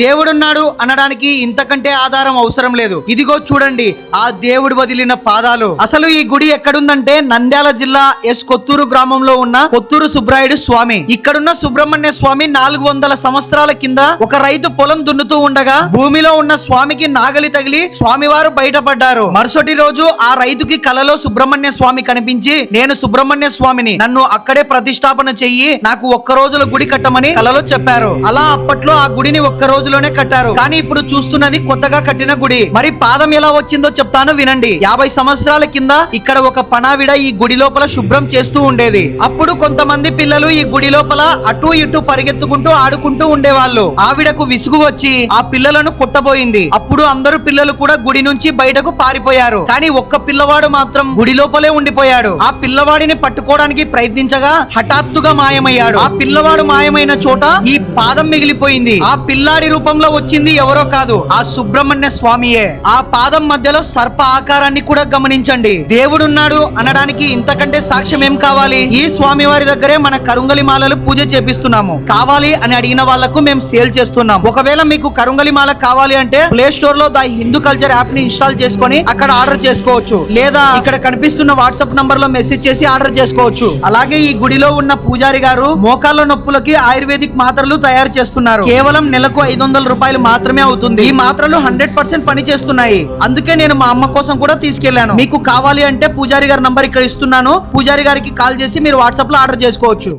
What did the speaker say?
దేవుడున్నాడు అనడానికి ఇంతకంటే ఆధారం అవసరం లేదు. ఇదిగో చూడండి ఆ దేవుడు వదిలిన పాదాలు. అసలు ఈ గుడి ఎక్కడుందంటే నంద్యాల జిల్లా ఎస్ కొత్తూరు గ్రామంలో ఉన్న కొత్తూరు సుబ్రాయుడు స్వామి. ఇక్కడున్న సుబ్రహ్మణ్య స్వామి నాలుగు వందల సంవత్సరాల కింద ఒక రైతు పొలం దున్నుతూ ఉండగా భూమిలో ఉన్న స్వామికి నాగలి తగిలి స్వామివారు బయటపడ్డారు. మరుసటి రోజు ఆ రైతుకి కలలో సుబ్రహ్మణ్య స్వామి కనిపించి నేను సుబ్రహ్మణ్య స్వామిని నన్ను అక్కడే ప్రతిష్టాపన చెయ్యి నాకు ఒక్క రోజుల గుడి కట్టమని కలలో చెప్పారు. అలా అప్పట్లో ఆ గుడిని ఒక్క రోజులోనే కట్టారు. కానీ ఇప్పుడు చూస్తున్నది కొత్తగా కట్టిన గుడి. మరి పాదం ఎలా వచ్చిందో చెప్తాను వినండి. యాభై సంవత్సరాల కింద ఇక్కడ ఒక పనావిడ ఈ గుడి లోపల శుభ్రం చేస్తూ ఉండేది. అప్పుడు కొంతమంది పిల్లలు ఈ గుడి లోపల అటు ఇటు పరిగెత్తుకుంటూ ఆడుకుంటూ ఉండేవాళ్ళు. ఆవిడకు విసుగు వచ్చి ఆ పిల్లలను కొట్టబోయింది. అప్పుడు అందరూ పిల్లలు కూడా గుడి నుంచి బయటకు పారిపోయారు. కానీ ఒక్క పిల్లవాడు మాత్రం గుడి లోపలే ఉండిపోయాడు. ఆ పిల్లవాడిని పట్టుకోవడానికి ప్రయత్నించగా హఠాత్తుగా మాయమయ్యాడు. ఆ పిల్లవాడు మాయమైన చోట ఈ పాదం మిగిలిపోయింది. ఆ పిల్లాడి రూపంలో వచ్చింది ఎవరో కాదు ఆ సుబ్రహ్మణ్య స్వామియే. ఆ పాదం మధ్యలో సర్ప ఆకారాన్ని కూడా గమనించండి. దేవుడున్నాడు అనడానికి ఇంతకంటే సాక్ష్యం ఏం కావాలి? ఈ స్వామి వారి దగ్గరే మన కరుంగలి మాలలు పూజ చేపిస్తున్నాము. కావాలి అని అడిగిన వాళ్ళకు మేము సేల్ చేస్తున్నాం. ఒకవేళ మీకు కరుంగలి మాల కావాలి అంటే ప్లే స్టోర్లో ద హిందూ కల్చర్ యాప్ని ఇన్స్టాల్ చేసుకొని అక్కడ ఆర్డర్ చేసుకోవచ్చు. లేదా ఇక్కడ కనిపిస్తున్న వాట్సాప్ నంబర్లో మెసేజ్ చేసి ఆర్డర్ చేసుకోవచ్చు. అలాగే ఈ గుడిలో ఉన్న పూజారి గారు మోకాళ్ళ నొప్పులకి ఆయుర్వేదిక్ మాత్రలు తయారు చేస్తున్నారు. కేవలం నెలకు ఐదు ఐదు వందల రూపాయలు మాత్రమే అవుతుంది. ఈ మాత్రలు హండ్రెడ్ పర్సెంట్ పని చేస్తున్నాయి. అందుకే నేను మా అమ్మ కోసం కూడా తీసుకెళ్ళాను మీకు కావాలి అంటే పూజారి గారి నంబర్ ఇక్కడ ఇస్తున్నాను. పూజారి గారికి కాల్ చేసి మీరు వాట్సాప్లో ఆర్డర్ చేసుకోవచ్చు.